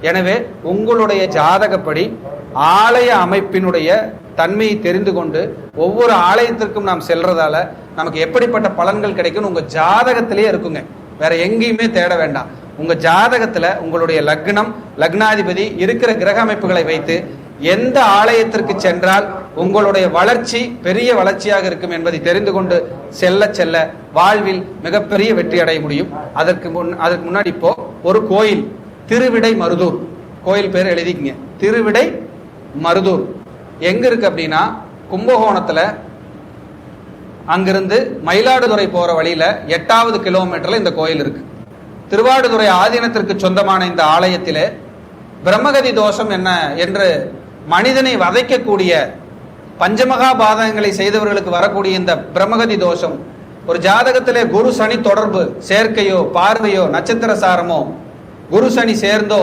எனவே உங்களுடைய ஜாதகப்படி ஆலய அமைப்பினுடைய தன்மையை தெரிந்து கொண்டு ஒவ்வொரு ஆலயத்திற்கும் நாம் செல்றதால நமக்கு எப்படிப்பட்ட பலன்கள் கிடைக்கும் உங்க ஜாதகத்திலேயே இருக்குங்க. வேற எங்கேயுமே தேட வேண்டாம். உங்க ஜாதகத்துல உங்களுடைய லக்னம் லக்னாதிபதி இருக்கிற கிரக அமைப்புகளை வைத்து எந்த ஆலயத்திற்கு சென்றால் உங்களுடைய வளர்ச்சி பெரிய வளர்ச்சியாக இருக்கும் என்பதை தெரிந்து கொண்டு செல்ல செல்ல வாழ்வில் மிகப்பெரிய வெற்றி அடைய முடியும். அதற்கு முன் அதற்கு முன்னாடி இப்போ ஒரு கோயில் திருவிடை மருதூர். கோயில் பேர் எழுதிக்கிங்க. திருவிடை மருதூர். எங்க இருக்கு அப்படின்னா கும்பகோணத்துல அங்கிருந்து மயிலாடுதுறை போற வழியில எட்டாவது கிலோமீட்டர்ல இந்த கோயில் இருக்கு. திருவாடுதுறை ஆதீனத்திற்கு சொந்தமான இந்த ஆலயத்திலே பிரம்மகதி தோஷம் என்ன என்று மனிதனை வதைக்கக்கூடிய பஞ்சமகா பாதகங்களை செய்தவர்களுக்கு வரக்கூடிய இந்த பிரம்மகதி தோஷம் ஒரு ஜாதகத்திலே குரு சனி தொடர்பு சேர்க்கையோ பார்வையோ நட்சத்திர சாரமோ குரு சனி சேர்ந்தோ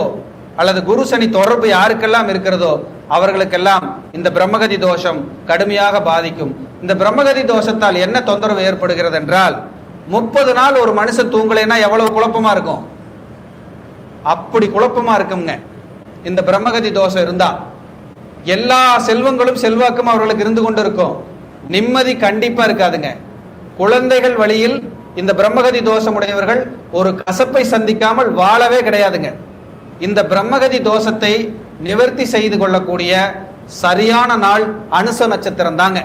அல்லது குரு சனி தொடர்பு யாருக்கெல்லாம் இருக்கிறதோ அவர்களுக்கெல்லாம் இந்த பிரம்மகதி தோஷம் கடுமையாக பாதிக்கும். இந்த பிரம்மகதி தோஷத்தால் என்ன தொந்தரவு ஏற்படுகிறது என்றால் முப்பது நாள் ஒரு மனுஷன் தூங்கலைன்னா எவ்வளவு குழப்பமா இருக்கும்? அப்படி குழப்பமா இருக்குங்க இந்த பிரம்மகதி தோஷம் இருந்தா எல்லா செல்வங்களும் செல்வாக்கும் அவர்களுக்கு இருந்து கொண்டு இருக்கும் நிம்மதி கண்டிப்பா இருக்காதுங்க. குழந்தைகள் வழியில் இந்த பிரம்மகதி தோஷம் உடையவர்கள் ஒரு கசப்பை சந்திக்காமல் வாழவே கிடையாதுங்க. இந்த பிரம்மகதி தோஷத்தை நிவர்த்தி செய்து கொள்ளக்கூடிய சரியான நாள் அனுச நட்சத்திரம் தாங்க.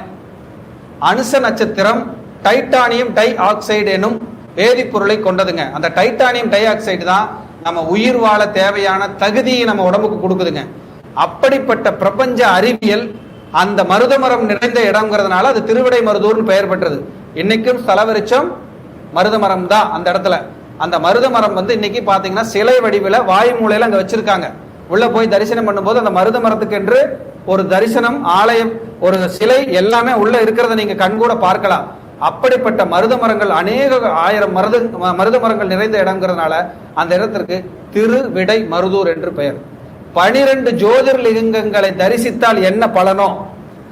அனுச நட்சத்திரம் டைட்டானியம் டை ஆக்சைடு எனும் வேதிப்பொருளை கொண்டதுங்க. அந்த டைட்டானியம் டை ஆக்சைடு தான் நம்ம உயிர் வாழ தேவையான தகுதியை நம்ம உடம்புக்கு கொடுக்குதுங்க. அப்படிப்பட்ட பிரபஞ்ச அறிவியல் அந்த மருதமரம் நிறைந்த இடம்ங்கிறதுனால அது திருவிடை மருதூர்னு பெயர் பெற்றது. இன்னைக்கும் ஸ்தலவரிச்சம் மருதமரம் தான் அந்த இடத்துல. அந்த மருதமரம் வந்து இன்னைக்கு பாத்தீங்கன்னா சிலை வடிவில் வாயு மூலையில அங்க வச்சிருக்காங்க. உள்ள போய் தரிசனம் பண்ணும்போது அந்த மருத மரத்துக்கு என்று ஒரு தரிசனம் ஆலயம் ஒரு சிலை எல்லாமே உள்ள இருக்கிறத நீங்க கண்கூட பார்க்கலாம். அப்படிப்பட்ட மருத மரங்கள் அநேக ஆயிரம் மருத மருத மரங்கள் நிறைந்த இடங்கிறதுனால அந்த இடத்திற்கு திருவிடை மருதூர் என்று பெயர். பனிரெண்டு ஜோதிர்லிங்கங்களை தரிசித்தால் என்ன பலனோ?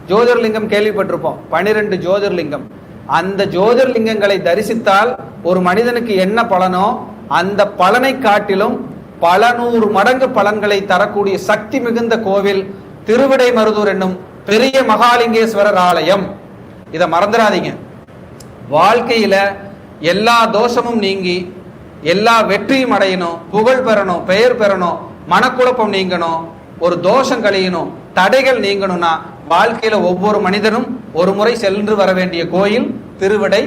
ஜோதிர்லிங்கம் கேள்விப்பட்டிருப்போம். பனிரெண்டு ஜோதிர்லிங்கம். அந்த ஜோதிர்லிங்கங்களை தரிசித்தால் ஒரு மனிதனுக்கு என்ன பலனோ? அந்த பலனை காட்டிலும் பல நூறு மடங்கு பலன்களை தரக்கூடிய சக்தி மிகுந்த கோவில் திருவிடை மருதூர் என்னும் பெரிய மகாலிங்கேஸ்வரர் ஆலயம். இதை மறந்துடாதீங்க. வாழ்க்கையில எல்லா தோஷமும் நீங்கி எல்லா வெற்றியும் அடையணும். புகழ் பெறணும் பெயர் பெறணும். மனக்குழப்பம் நீங்கணும் ஒரு தோஷம் கழியணும் தடைகள் நீங்கணும்னா வாழ்க்கையில ஒவ்வொரு மனிதனும் ஒரு முறை சென்று வர வேண்டிய கோயில் திருவிடை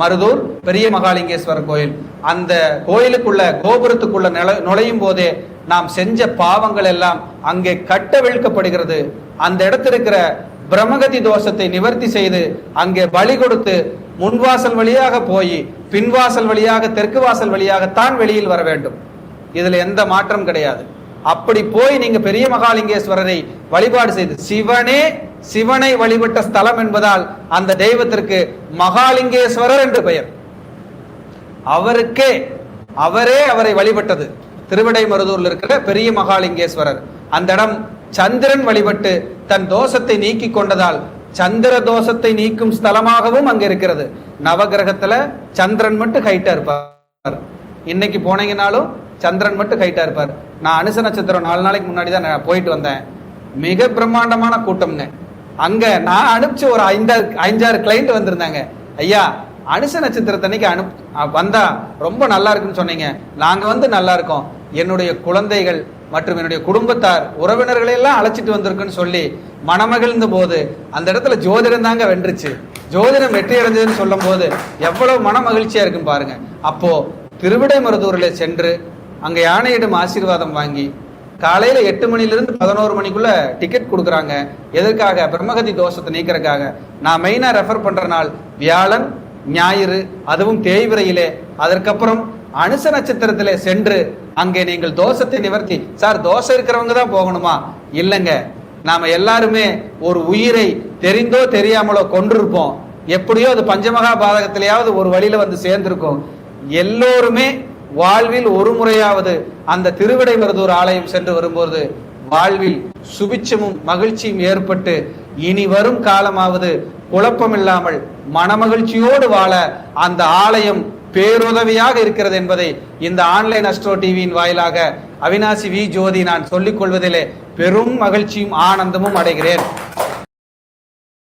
மருதூர் பெரிய மகாலிங்கேஸ்வரர் கோயில். அந்த கோயிலுக்குள்ள கோபுரத்துக்குள்ள நுழையும் போதே நாம் செஞ்ச பாவங்கள் எல்லாம் அங்கே கட்ட விழுக்கப்படுகிறது. அந்த இடத்துல இருக்கிற பிரம்மகதி தோஷத்தை நிவர்த்தி செய்து அங்கே பலி கொடுத்து முன்வாசல் வழியாக போய் பின்வாசல் வழியாக தெற்கு வாசல் வழியாகத்தான் வெளியில் வர வேண்டும். இதுல எந்த மாற்றம் கிடையாது. அப்படி போய் நீங்க பெரிய மகாலிங்கேஸ்வரரை வழிபாடு செய்து சிவனே சிவனை வழிபட்ட ஸ்தலம் என்பதால் அந்த தெய்வத்திற்கு மகாலிங்கேஸ்வரர் என்று பெயர். அவருக்கே அவரே அவரை வழிபட்டது. திருவிடை மருதூர்ல இருக்கிற பெரிய மகாலிங்கேஸ்வரர். அந்த இடம் சந்திரன் வழிபட்டு தன் தோஷத்தை நீக்கி கொண்டதால் சந்திர தோஷத்தை நீக்கும் ஸ்தலமாகவும் அங்க இருக்கிறது. நவகிரகத்துல சந்திரன் மட்டும் ஹைட்டா இருப்பார். இன்னைக்கு போனீங்கனாலும் சந்திரன் மட்டும் ஹைட்டா இருப்பார். நான் அனுச நட்சத்திரம் நாலு நாளைக்கு முன்னாடி தான் நான் போயிட்டு வந்தேன். மிக பிரம்மாண்டமான கூட்டம்ங்க. அங்க நான் அனுப்பிச்ச ஒரு ஐந்தாறு ஐந்தாறு கிளைண்ட் வந்திருந்தாங்க. ஐயா அனுச நட்சத்திரத்தன்னைக்கு அனுப் வந்தா ரொம்ப நல்லா இருக்குன்னு சொன்னீங்க. நாங்க வந்து நல்லா இருக்கோம். என்னுடைய குழந்தைகள் மற்றும் என்னுடைய குடும்பத்தார் உறவினர்களை எல்லாம் அழைச்சிட்டு வந்திருக்குன்னு சொல்லி மனமகிழ்ந்த போது அந்த இடத்துல ஜோதிடம் தாங்க வென்றுச்சு. ஜோதிடம் வெற்றி அடைஞ்சதுன்னு சொல்லும் போது எவ்வளவு மன மகிழ்ச்சியா இருக்கும் பாருங்க. அப்போ திருவிடைமருதூரில் சென்று அங்க யானையிடம் ஆசீர்வாதம் வாங்கி காலையில எட்டு மணிலிருந்து பதினோரு மணிக்குள்ள டிக்கெட் கொடுக்குறாங்க. எதற்காக? பிரம்மகதி தோஷத்தை நீக்கிறதுக்காக நான் மெயினா ரெஃபர் பண்ற நாள் வியாழன் ஞாயிறு அதுவும் தேய்விரையிலே. அதற்கப்புறம் அனுச நட்சத்திரத்திலே சென்று அங்கே நீங்கள் தோஷத்தை நிவர்த்தி. சார் தோஷம் இருக்கிறவங்க தான் போகணுமா? இல்லைங்க. நாம எல்லாருமே ஒரு உயிரை தெரிந்தோ தெரியாமலோ கொண்டிருப்போம் எப்படியோ அது பஞ்சமகா பாதகத்திலேயாவது ஒரு வழியில வந்து சேர்ந்திருக்கும். எல்லோருமே வாழ்வில் ஒரு முறையாவது அந்த திருவிடை மருதூர் ஆலயம் சென்று வரும்போது வாழ்வில் சுபிச்சமும் மகிழ்ச்சியும் ஏற்பட்டு இனி வரும் காலமாவது குழப்பமில்லாமல் மனமகிழ்ச்சியோடு வாழ அந்த ஆலயம் பேருதவியாக இருக்கிறது என்பதை இந்த ஆன்லைன் அஸ்ட்ரோ டிவியின் வாயிலாக அவினாசி வி ஜோதி நான் சொல்லிக் கொள்வதிலே பெரும் மகிழ்ச்சியும் ஆனந்தமும் அடைகிறேன்.